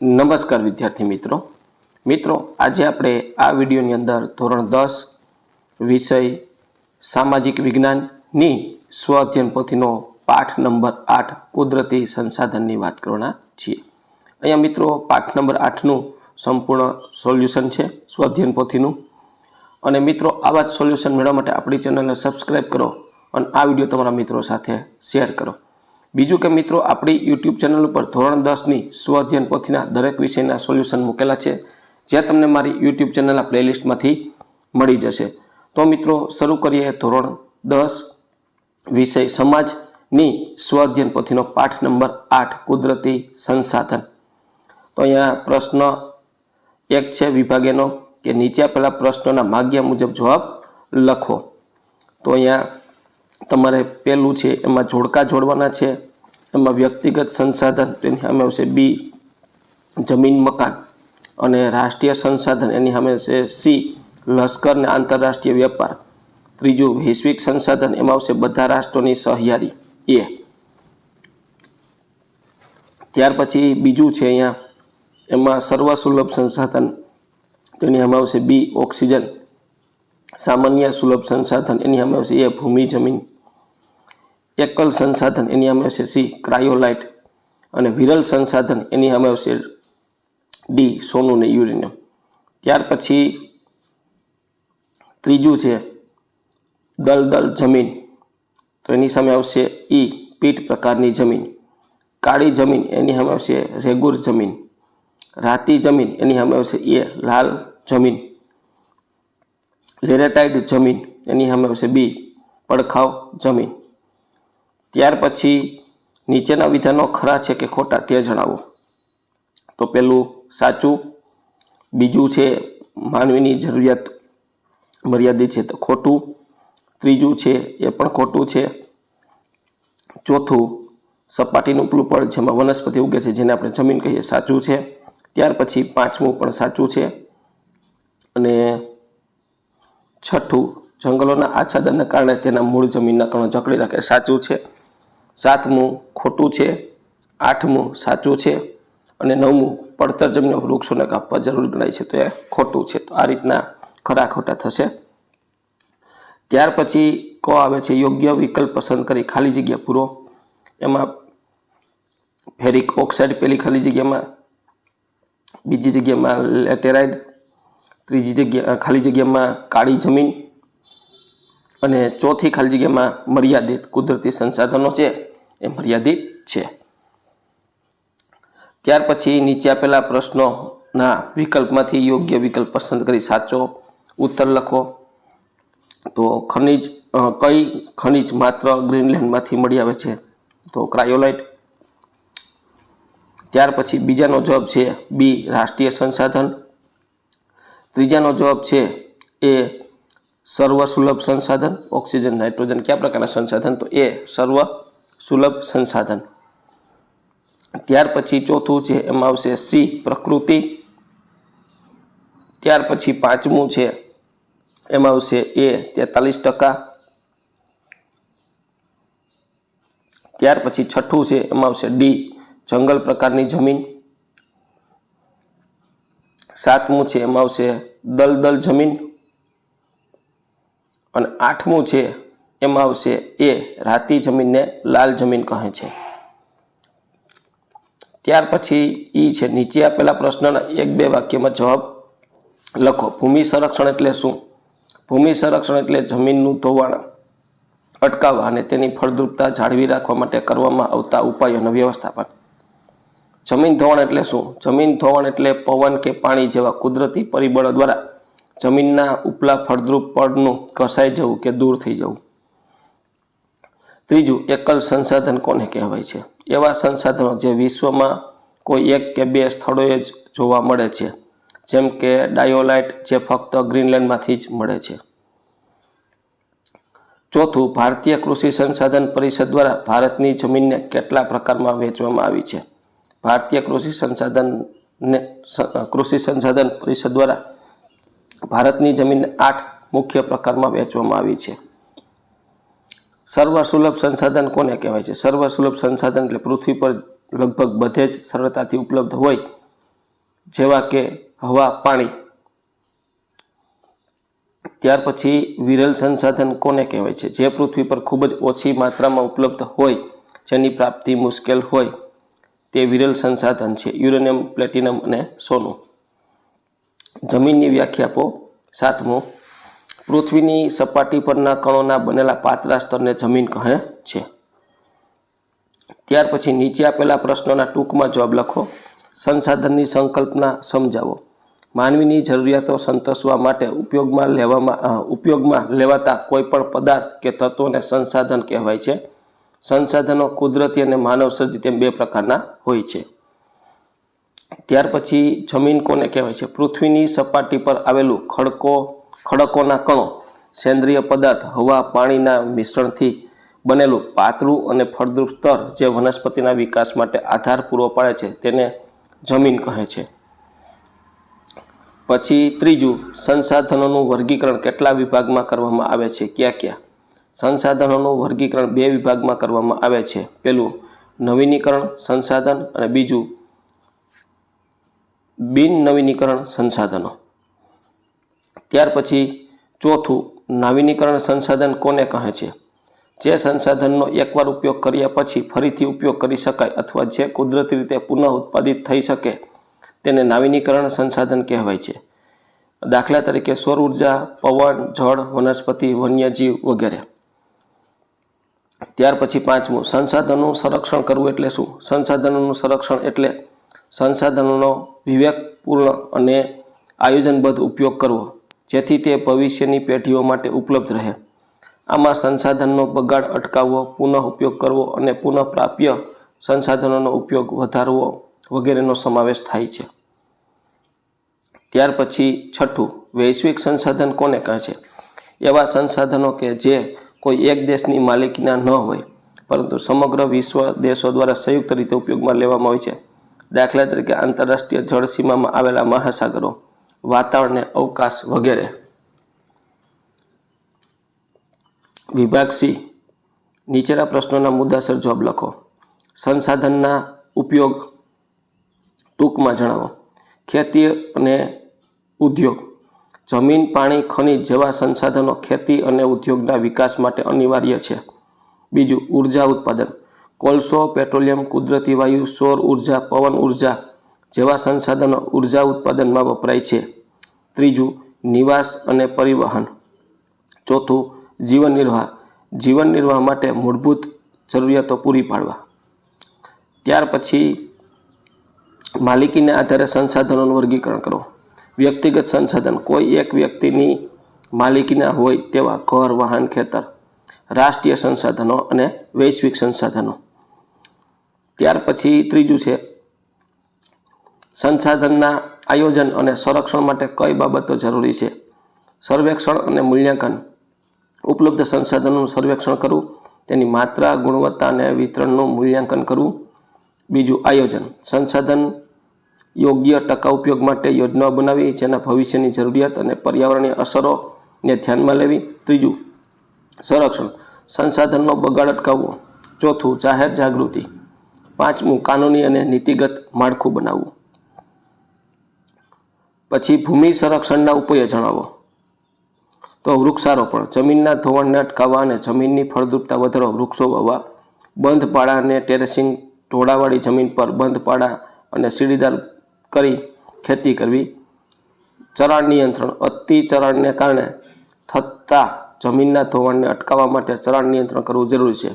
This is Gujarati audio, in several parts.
નમસ્કાર વિદ્યાર્થી મિત્રો. મિત્રો, આજે આપણે આ વિડીયોની અંદર ધોરણ દસ વિષય સામાજિક વિજ્ઞાનની સ્વ અધ્યયન પોથીનો પાઠ નંબર આઠ કુદરતી સંસાધનની વાત કરવાના છીએ. અહીંયા મિત્રો, પાઠ નંબર આઠનું સંપૂર્ણ સોલ્યુશન છે, સ્વ અધ્યયન પોથીનું. અને મિત્રો, આવા જ સોલ્યુશન મેળવવા માટે આપણી ચેનલને સબસ્ક્રાઈબ કરો અને આ વીડિયો તમારા મિત્રો સાથે શેર કરો. બીજું કે મિત્રો, આપણી યુટ્યુબ ચેનલ ઉપર ધોરણ દસની સ્વઅધ્યયન પોથીના દરેક વિષયના સોલ્યુશન મૂકેલા છે, જે તમને મારી યુટ્યુબ ચેનલના પ્લેલિસ્ટમાંથી મળી જશે. તો મિત્રો, શરૂ કરીએ ધોરણ દસ, વિષય સમાજની સ્વઅધ્યયન પોથીનો પાઠ નંબર આઠ, કુદરતી સંસાધન. તો અહીંયા પ્રશ્ન એક છે વિભાગેનો, કે નીચે આપેલા પ્રશ્નોના માગ્યા મુજબ જવાબ લખો. તો અહીંયા તમારે પહેલું છે, એમાં જોડકા જોડવાના છે, એમાં વ્યક્તિગત સંસાધન, તેની સામે આવશે બી જમીન મકાન અને રાષ્ટ્રીય સંસાધન, એની સામે છે સી લશ્કર અને આંતરરાષ્ટ્રીય વેપાર. ત્રીજું, વૈશ્વિક સંસાધન, એમાં આવશે બધા રાષ્ટ્રોની સહયારી. એ ત્યાર પછી બીજું છે અહીંયા, એમાં સર્વસુલભ સંસાધન, તેની સામે આવશે બી ઓક્સિજન. સામાન્ય સુલભ સંસાધન, એની સામે આવશે એ ભૂમિ, જમીન. એકલ સંસાધન એની સામે આવશે સી, ક્રાયોલાઇટ અને વિરલ સંસાધન એની સામે આવશે ડી, સોનું ને યુરેનિયમ. ત્યાર પછી ત્રીજું છે દલદલ જમીન. તો એની સામે આવશે ઈ પીટ પ્રકારની જમીન. કાળી જમીન એની સામે આવશે રેગુર જમીન. રાતી જમીન એની સામે આવશે એ, લાલ જમીન. લેરેટાઇડ જમીન એની સામે આવશે બી, પડખાવ જમીન. ત્યાર પછી નીચેના વિધાનો ખરા છે કે ખોટા તે જણાવો. તો પેલું સાચું, બીજું છે માનવીની જરૂરિયાત મર્યાદિત છે તો ખોટું, ત્રીજું છે એ પણ ખોટું છે. ચોથું, સપાટીનું પ્લુપડ જેમાં વનસ્પતિ ઉગે છે જેને આપણે જમીન કહીએ સાચું છે. ત્યાર પછી પાંચમું પણ સાચું છે. અને છઠ્ઠું, જંગલોના આચ્છાદનને કારણે તેના મૂળ જમીનના કણો જકડી રાખે સાચું છે. સાતમું ખોટું છે, આઠમું સાચું છે અને નવમું પડતર જમીનો વૃક્ષોને કાપવા જરૂર ગણાય છે. તો એ ખોટું છે. તો આ રીતના ખરા ખોટા થશે. ત્યાર પછી ક આવે છે, યોગ્ય વિકલ્પ પસંદ કરી ખાલી જગ્યા પૂરો. એમાં ફેરિક ઓક્સાઇડ પેલી ખાલી જગ્યામાં, બીજી જગ્યામાં લેટેરાઇડ, ત્રીજી જગ્યા, ખાલી જગ્યામાં કાળી જમીન અને ચોથી ખાલી જગ્યામાં મર્યાદિત કુદરતી સંસાધનો છે. એ મર્યાદિત છે. ત્યાર પછી નીચે આપેલા પ્રશ્નોના વિકલ્પમાંથી યોગ્ય વિકલ્પ પસંદ કરી સાચો ઉત્તર લખો. તો ખનિજ કઈ ખનિજ માત્ર ગ્રીનલેન્ડમાંથી મળી આવે છે? તો ક્રાયોલાઇટ. ત્યાર પછી બીજાનો જવાબ છે બી, રાષ્ટ્રીય સંસાધન. ત્રીજાનો જવાબ છે એ સર્વ સુલભ સંસાધન ઓક્સિજન નાઇટ્રોજન કયા પ્રકારના સંસાધન તો એ સર્વ સુલભ સંસાધન ત્યાર પછી ચોથું છે એમાં આવશે સી પ્રકૃતિ ત્યાર પછી પાંચમું છે એમાં આવશે એ તેતાલીસ ટકા ત્યાર પછી છઠ્ઠું છે એમાં આવશે ડી જંગલ પ્રકારની જમીન સાતમું છે એમાં આવશે દલદલ જમીન અને આઠમું છે એમાં આવશે એ રાતી જમીનને લાલ જમીન કહે છે. ત્યાર પછી ઈ છે, નીચે આપેલા પ્રશ્નના એક બે વાક્યમાં જવાબ લખો. ભૂમિ સંરક્ષણ એટલે શું? ભૂમિ સંરક્ષણ એટલે જમીનનું ધોવાણ અટકાવવા અને તેની ફળદ્રુપતા જાળવી રાખવા માટે કરવામાં આવતા ઉપાયોનું વ્યવસ્થાપન. જમીન ધોવાણ એટલે શું? જમીન ધોવાણ એટલે પવન કે પાણી જેવા કુદરતી પરિબળો દ્વારા જમીનના ઉપલા ફળદ્રુપ પડનું ઘસાઈ જવું કે દૂર થઈ જવું? ત્રીજું, એકલ સંસાધન કોને કહેવાય છે? એવા સંસાધનો જે વિશ્વમાં કોઈ એક કે બે સ્થળોએ જ જોવા મળે છે, જેમ કે ડાયોલાઇટ જે ફક્ત ગ્રીનલેન્ડમાંથી જ મળે છે. ચોથું, ભારતીય કૃષિ સંસાધન પરિષદ દ્વારા ભારતની જમીનને કેટલા પ્રકારમાં વેચવામાં આવી છે? ભારતીય કૃષિ સંસાધનને કૃષિ સંસાધન પરિષદ દ્વારા ભારતની જમીન આઠ મુખ્ય પ્રકારમાં વહેંચવામાં આવી છે. સર્વસુલભ સંસાધન કોને કહેવાય છે? સર્વસુલભ સંસાધન એટલે પૃથ્વી પર લગભગ બધે જ સરળતાથી ઉપલબ્ધ હોય, જેવા કે હવા, પાણી. ત્યાર પછી વિરલ સંસાધન કોને કહેવાય છે? જે પૃથ્વી પર ખૂબ જ ઓછી માત્રામાં ઉપલબ્ધ હોય, જેની પ્રાપ્તિ મુશ્કેલ હોય, તે વિરલ સંસાધન છે. યુરેનિયમ, પ્લેટિનમ અને સોનું. જમીનની વ્યાખ્યા આપો. સાતમો, પૃથ્વીની સપાટી પરના કણોના બનેલા પાતળા સ્તરને જમીન કહે છે. ત્યાર પછી નીચે આપેલા પ્રશ્નોના ટૂંકમાં જવાબ લખો. સંસાધનની સંકલ્પના સમજાવો. માનવીની જરૂરિયાતો સંતોષવા માટે ઉપયોગમાં લેવામાં ઉપયોગમાં લેવાતા કોઈપણ પદાર્થ કે તત્વોને સંસાધન કહેવાય છે. સંસાધનો કુદરતી અને માનવસર્જિત એમ બે પ્રકારના હોય છે. ત્યાર પછી જમીન કોને કહેવાય છે? પૃથ્વીની સપાટી પર આવેલું ખડકો, ખડકોના કણો, સેન્દ્રિય પદાર્થ, હવા, પાણીના મિશ્રણથી બનેલું પાતળું અને ફળદ્રુપ સ્તર જે વનસ્પતિના વિકાસ માટે આધાર પૂરો પાડે છે તેને જમીન કહે છે. પછી ત્રીજું, સંસાધનોનું વર્ગીકરણ કેટલા વિભાગમાં કરવામાં આવે છે? ક્યાં ક્યાં? સંસાધનોનું વર્ગીકરણ બે વિભાગમાં કરવામાં આવે છે. પેલું, નવીનીકરણ, સંસાધન અને બીજું બિન નવીનીકરણ સંસાધનો. ત્યાર પછી ચોથું, નવીનીકરણ સંસાધન કોને કહે છે? જે સંસાધનનો એકવાર ઉપયોગ કર્યા પછી ફરીથી ઉપયોગ કરી શકાય અથવા જે કુદરતી રીતે પુનઃ ઉત્પાદિત થઈ શકે, તેને નવીનીકરણ સંસાધન કહેવાય છે. દાખલા તરીકે સૌર ઊર્જા, પવન, જળ, વનસ્પતિ, વન્યજીવ વગેરે. ત્યાર પછી પાંચમું, સંસાધનોનું સંરક્ષણ કરવું એટલે શું? સંસાધનોનું સંરક્ષણ એટલે સંસાધનોનો વિવેકપૂર્ણ અને આયોજનબદ્ધ ઉપયોગ કરવો, જેથી તે ભવિષ્યની પેઢીઓ માટે ઉપલબ્ધ રહે. આમાં સંસાધનનો બગાડ અટકાવવો પુનઃ ઉપયોગ કરવો અને પુનઃપ્રાપ્ય સંસાધનોનો ઉપયોગ વધારવો વગેરેનો સમાવેશ થાય છે. ત્યાર પછી છઠ્ઠું, વૈશ્વિક સંસાધન કોને કહે છે? એવા સંસાધનો કે જે કોઈ એક દેશની માલિકીના ન હોય, પરંતુ સમગ્ર વિશ્વ દેશો દ્વારા સંયુક્ત રીતે ઉપયોગમાં લેવામાં હોય છે. દાખલા તરીકે આંતરરાષ્ટ્રીય જળસીમામાં આવેલા મહાસાગરો, વાતાવરણને અવકાશ વગેરે. વિભાગ સી, નીચેના પ્રશ્નોના મુદ્દાસર જવાબ લખો. સંસાધનના ઉપયોગ ટૂંકમાં જણાવો. ખેતી અને ઉદ્યોગ. જમીન, પાણી, ખનિજ જેવા સંસાધનો ખેતી અને ઉદ્યોગના વિકાસ માટે અનિવાર્ય છે. બીજું, ઊર્જા ઉત્પાદન. કોલસો, પેટ્રોલિયમ, કુદરતી વાયુ, સૌર ઊર્જા, પવન ઊર્જા જેવા સંસાધનો ઊર્જા ઉત્પાદનમાં વપરાય છે. ત્રીજું, નિવાસ અને પરિવહન. ચોથું જીવન નિર્વાહ જીવન નિર્વાહ માટે મૂળભૂત જરૂરિયાતો પૂરી પાડવા. ત્યાર પછી માલિકીના આધારે સંસાધનોનું વર્ગીકરણ કરો વ્યક્તિગત સંસાધન. કોઈ એક વ્યક્તિની માલિકીના હોય તેવા ઘર, વાહન, ખેતર, રાષ્ટ્રીય સંસાધનો અને વૈશ્વિક સંસાધનો. ત્યાર પછી ત્રીજું છે, સંસાધનના આયોજન અને સંરક્ષણ માટે કઈ બાબતો જરૂરી છે? સર્વેક્ષણ અને મૂલ્યાંકન. ઉપલબ્ધ સંસાધનોનું સર્વેક્ષણ કરવું, તેની માત્રા, ગુણવત્તા અને વિતરણનું મૂલ્યાંકન કરવું. બીજું, આયોજન. સંસાધન યોગ્ય ટકા ઉપયોગ માટે યોજનાઓ બનાવી, જેના ભવિષ્યની જરૂરિયાત અને પર્યાવરણીય અસરોને ધ્યાનમાં લેવી. ત્રીજું, સંરક્ષણ. સંસાધનનો બગાડ અટકાવવો. ચોથું, જાહેર જાગૃતિ. પાંચમું, કાનૂની અને નીતિગત માળખું બનાવવું. પછી ભૂમિ સંરક્ષણના ઉપાયો જણાવો. તો વૃક્ષારોપણ. જમીનના ધોવાણને અટકાવવા અને જમીનની ફળદ્રુપતા વધારવા વૃક્ષો વાવવા. બંધ પાડા અને ટેરેસિંગ ઢોળાવાળી જમીન પર બંધ પાડા અને સીડીદાર કરી ખેતી કરવી. ચરાણ નિયંત્રણ. અતિ ચરાણને કારણે થતા જમીનના ધોવાણને અટકાવવા માટે ચરાણ નિયંત્રણ કરવું જરૂરી છે.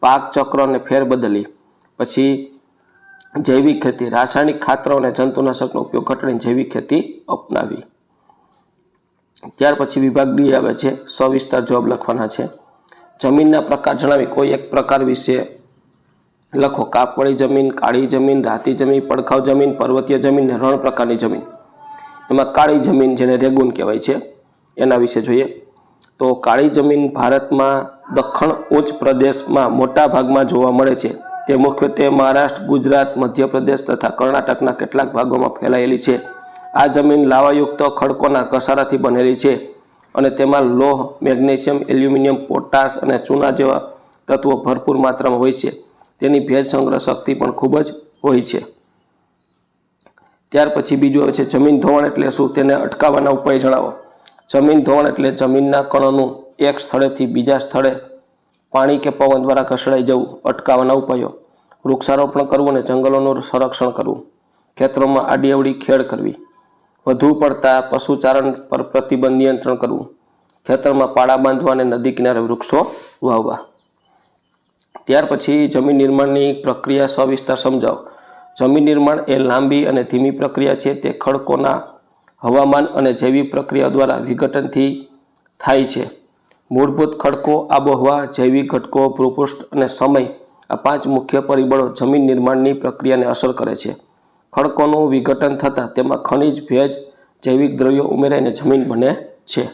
પાક ચક્ર અને ફેરબદલી પછી જૈવિક ખેતી, રાસાયણિક ખાતરો અને જંતુનાશકનો ઉપયોગ ઘટાડીને જૈવિક ખેતી અપનાવી. ત્યાર પછી વિભાગ ડી આવે છે, સવિસ્તાર જવાબ લખવાના છે. જમીનના પ્રકાર જણાવી, કોઈ એક પ્રકાર વિશે લખો. કાપવાળી જમીન, કાળી જમીન, રાતી જમીન પડખાવ જમીન, પર્વતીય જમીન ને રણ પ્રકારની જમીન. એમાં કાળી જમીન જેને રેગુન કહેવાય છે, એના વિશે જોઈએ. તો કાળી જમીન ભારતમાં દખણ ઉચ્ચ પ્રદેશમાં મોટા ભાગમાં જોવા મળે છે. તે મુખ્યત્વે મહારાષ્ટ્ર, ગુજરાત, મધ્યપ્રદેશ તથા કર્ણાટકના કેટલાક ભાગોમાં ફેલાયેલી છે. આ જમીન લાવાયુક્ત ખડકોના ઘસારાથી બનેલી છે અને તેમાં લોહ, મેગ્નેશિયમ, એલ્યુમિનિયમ, પોટાશ અને ચૂના જેવા તત્વો ભરપૂર માત્રામાં હોય છે. તેની ભેજ સંગ્રહ શક્તિ પણ ખૂબ જ હોય છે. ત્યાર પછી બીજું આવે છે જમીન ધોવાણ એટલે શું તેને અટકાવવાના ઉપાય જણાવો. જમીન ધોવાણ એટલે જમીનના કણોનું એક સ્થળેથી બીજા સ્થળે પાણી કે પવન દ્વારા ઘસડાઈ જવું અટકાવવાના ઉપાયો. વૃક્ષારોપણ કરવું અને જંગલોનું સંરક્ષણ કરવું. ખેતરોમાં આડીઅવડી ખેડ કરવી. વધુ પડતા પશુચારણ પર પ્રતિબંધ નિયંત્રણ કરવું. ખેતરમાં પાળા બાંધવા અને નદી કિનારે વૃક્ષો વાવવા. ત્યાર પછી જમીન નિર્માણની પ્રક્રિયા સવિસ્તાર સમજાવો. જમીન નિર્માણ એ લાંબી અને ધીમી પ્રક્રિયા છે. તે ખડકોના હવામાન અને જૈવિક પ્રક્રિયા દ્વારા વિઘટનથી થાય છે. મૂળભૂત ખડકો, આબોહવા, જૈવિક ઘટકો, ભૂપૃષ્ઠ અને સમય આ પાંચ મુખ્ય પરિબળો જમીન નિર્માણની પ્રક્રિયાને અસર કરે છે. ખડકોનું વિઘટન થતાં તેમાં ખનિજ, ભેજ, જૈવિક દ્રવ્યો ઉમેરાઈને જમીન બને છે.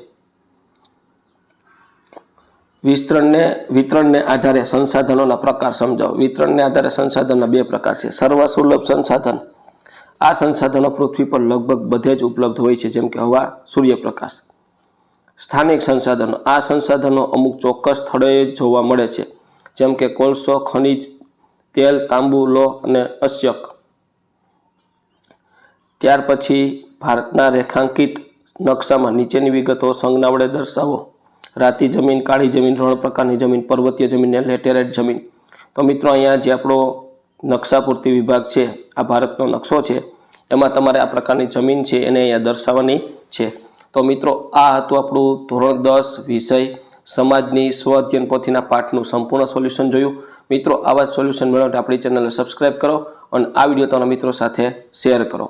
વિસ્તરણને, વિતરણને આધારે સંસાધનોના પ્રકાર સમજાવો. વિતરણને આધારે સંસાધનના બે પ્રકાર છે. સર્વસુલભ સંસાધન. આ સંસાધનો પૃથ્વી પર લગભગ બધે જ ઉપલબ્ધ હોય છે, જેમ કે હવા, સૂર્યપ્રકાશ. સ્થાનિક સંસાધનો. આ સંસાધનો અમુક ચોક્કસ સ્થળોએ જોવા મળે છે, જેમ કે કોલસો, ખનિજ, તેલ, તાંબુ, લો અને અશ્યક. ત્યાર પછી ભારતના રેખાંકિત નકશામાં નીચેની વિગતો સંજ્ઞા વડે દર્શાવો. રાતી જમીન, કાળી જમીન, રણ પ્રકારની જમીન, પર્વતીય જમીન અને લેટેરાઇટ જમીન. તો મિત્રો, અહીંયા જે આપણો નકશા પૂર્તિ વિભાગ છે, આ ભારતનો નકશો છે, એમાં તમારે આ પ્રકારની જમીન છે એને અહીંયા દર્શાવવાની છે. તો મિત્રો, આ હતું આપણું ધોરણ દસ વિષય. સમાજની સ્વ અધ્યયન પોથીના પાઠનું સંપૂર્ણ સોલ્યુશન જોયું. મિત્રો, આવા જ સોલ્યુશન મેળવવા આપણી ચેનલને સબસ્ક્રાઈબ કરો અને આ વીડિયો તમારા મિત્રો સાથે શેર કરો.